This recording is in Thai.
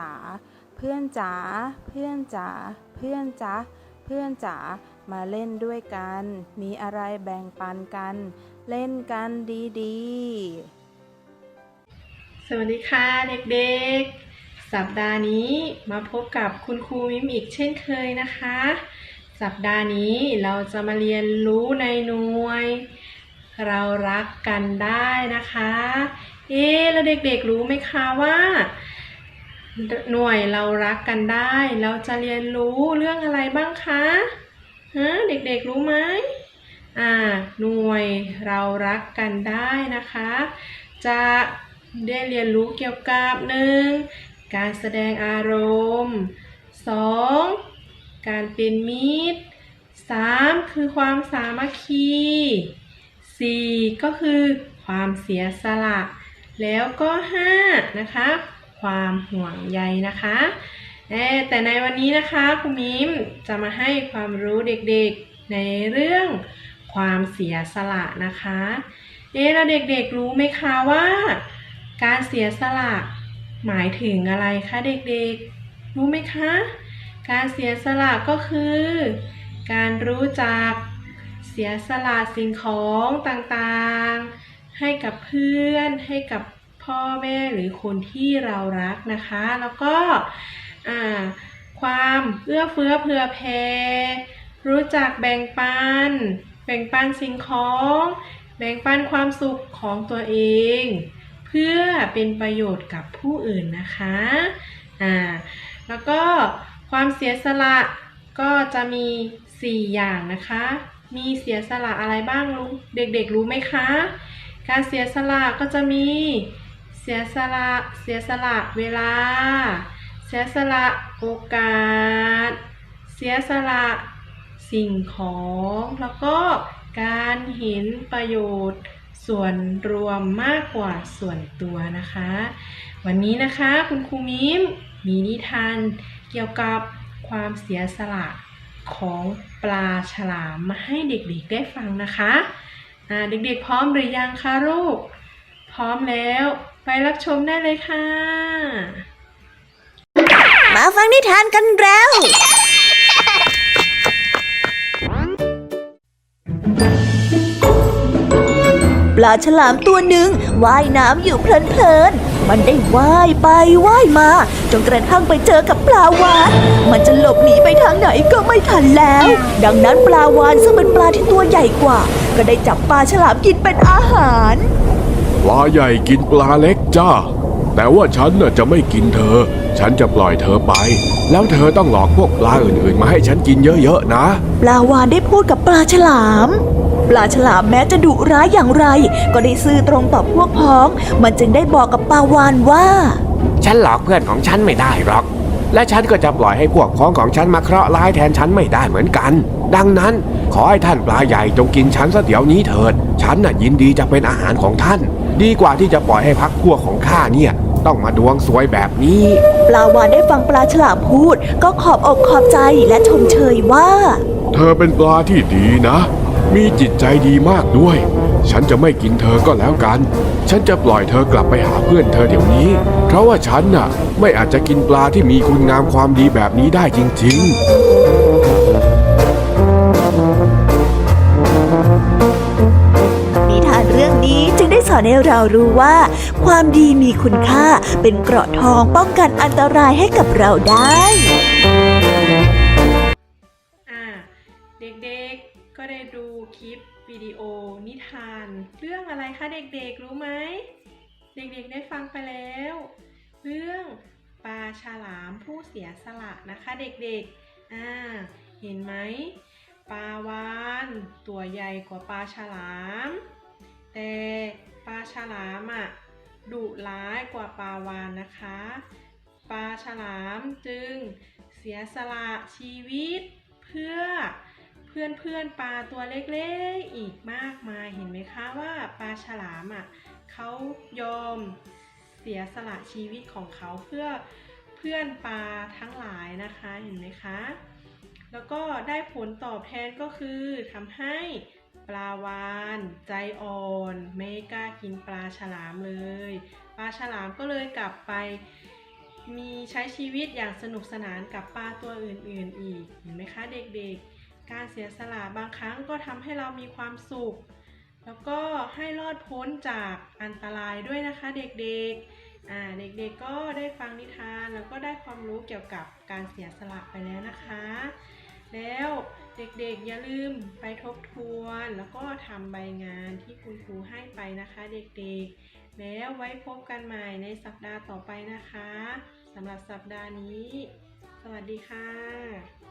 จ๋าเพื่อนจ๋าเพื่อนจ๋าเพื่อนจ๋าเพื่อนจ๋ามาเล่นด้วยกัน มีอะไรแบ่งปันกัน เล่นกันดีๆ สวัสดีค่ะเด็กๆ สัปดาห์นี้มาพบกับคุณครูมิมอีกเช่นเคยนะคะ สัปดาห์นี้เราจะมาเรียนรู้ในหน่วย เรารักกันได้นะคะ เอ๊ะแล้วเด็กๆรู้ไหมคะว่า หน่วยเรารักกันได้ เราจะเรียนรู้เรื่องอะไรบ้างคะฮะเด็กๆรู้ไหมอ่าหน่วยเรารักกันได้นะคะ จะได้เรียนรู้เกี่ยวกับหนึ่งการแสดงอารมณ์ 2. การเป็นมิตร 3. คือความสามัคคี 4. ก็คือความเสียสละ แล้วก็ 5. นะคะ ความห่วงใยนะคะแต่ในวันนี้นะคะครูมิมจะมาให้ความรู้เด็กๆในเรื่องความเสียสละนะคะเอ๊ะแล้วเด็กๆรู้ไหมคะว่า การเสียสละหมายถึงอะไรคะเด็กๆ รู้ไหมคะ การเสียสละก็คือ การรู้จักเสียสละสิ่งของต่างๆ ให้กับเพื่อนให้กับ พ่อแม่หรือคนที่เรารักนะคะ แล้วก็ความเอื้อเฟื้อเผื่อแผ่รู้จักแบ่งปัน แบ่งปันสิ่งของ แบ่งปันความสุขของตัวเอง เพื่อเป็นประโยชน์กับผู้อื่นนะคะอ่าแล้วก็ความเสียสละก็จะมี 4 อย่างนะคะ มีเสียสละอะไรบ้างรู้เด็กๆรู้ไหมคะ การเสียสละก็จะมี เสียสละ เสียสละเวลา เสียสละโอกาส เสียสละสิ่งของ แล้วก็การเห็นประโยชน์ส่วนรวมมากกว่าส่วนตัวนะคะ วันนี้นะคะคุณครูมิมมีนิทานเกี่ยวกับความเสียสละของปลาฉลามมาให้เด็กๆได้ฟังนะคะอ่าเด็กๆพร้อมหรือยังคะลูก พร้อมแล้ว ไปรับชมได้เลยค่ะ มาฟังนิทานกันแล้ว ปลาฉลามตัวหนึ่งว่ายน้ำอยู่เพลินๆ มันได้ว่ายไปว่ายมา จนกระทั่งไปเจอกับปลาวาน มันจะหลบหนีไปทางไหนก็ไม่ทันแล้ว ดังนั้นปลาวานซึ่งเป็นปลาที่ตัวใหญ่กว่า ก็ได้จับปลาฉลามกินเป็นอาหาร ปลาใหญ่กินปลาเล็กจ้า แต่ว่าฉันน่ะจะไม่กินเธอ ฉันจะปล่อยเธอไป แล้วเธอต้องหลอกพวกปลาอื่นๆ มาให้ฉันกินเยอะๆนะ ปลาวานได้พูดกับปลาฉลาม ปลาฉลามแม้จะดุร้ายอย่างไร ก็ได้ซื่อตรงต่อพวกพ้อง มันจึงได้บอกกับปลาวานว่า ฉันหลอกเพื่อนของฉันไม่ได้หรอก และฉันก็จะปล่อยให้พวกพ้องของฉันมาเคราะห์ร้ายแทนฉันไม่ได้เหมือนกัน ดังนั้นขอให้ท่านปลาใหญ่จงกินฉันซะเดี๋ยวนี้เถิด ฉันน่ะยินดีจะเป็นอาหารของท่าน ดีกว่าที่จะปล่อยให้พักพวกของข้าเนี่ย ต้องมาดวงสวยแบบนี้ ปลาวานได้ฟังปลาฉลามพูด ก็ขอบอกขอบใจและชมเชยว่า เธอเป็นปลาที่ดีนะ มีจิตใจดีมากด้วย ฉันจะไม่กินเธอก็แล้วกัน ฉันจะปล่อยเธอกลับไปหาเพื่อนเธอเดี๋ยวนี้ เพราะว่าฉันน่ะ ไม่อาจจะกินปลาที่มีคุณงามความดีแบบนี้ได้จริงนิ อนให้เรารู้ว่า ความดีมีคุณค่าเป็นเกราะทองป้องกันอันตรายให้กับเราได้เด็กๆ ก็ได้ดูคลิปวิดีโอนิทาน เรื่องอะไรคะเด็กๆ รู้ไหม เด็กๆ ได้ฟังไปแล้ว เรื่องปลาฉลามผู้เสียสละนะคะเด็กๆ อ่า เห็นไหมปลาวานตัวใหญ่กว่าปลาฉลาม ฉลามอะดุร้ายกว่าปลาวานนะคะ ปลาฉลามจึงเสียสละชีวิตเพื่อเพื่อนเพื่อนปลาตัวเล็กๆอีกมากมายเห็นไหมคะว่าปลาฉลามอะเขายอมเสียสละชีวิตของเขาเพื่อเพื่อนปลาทั้งหลายนะคะเห็นไหมคะ แล้วก็ได้ผลตอบแทนก็คือทำให้ ปลาวาน ใจอ่อน ไม่กล้ากินปลาฉลามเลย ปลาฉลามก็เลยกลับไป มีใช้ชีวิตอย่างสนุกสนานกับปลาตัวอื่นๆอีก เห็นไหมคะเด็กๆ การเสียสละบางครั้งก็ทำให้เรามีความสุข แล้วก็ให้รอดพ้นจากอันตรายด้วยนะคะเด็กๆเด็กๆก็ได้ฟังนิทานแล้วก็ได้ความรู้เกี่ยวกับการเสียสละไปแล้วนะคะ แล้ว เด็กๆอย่าลืมไปทบทวน แล้วก็ทำใบงานที่คุณครูให้ไปนะคะเด็กๆ แล้วไว้พบกันใหม่ในสัปดาห์ต่อไปนะคะสำหรับสัปดาห์นี้ สวัสดีค่ะ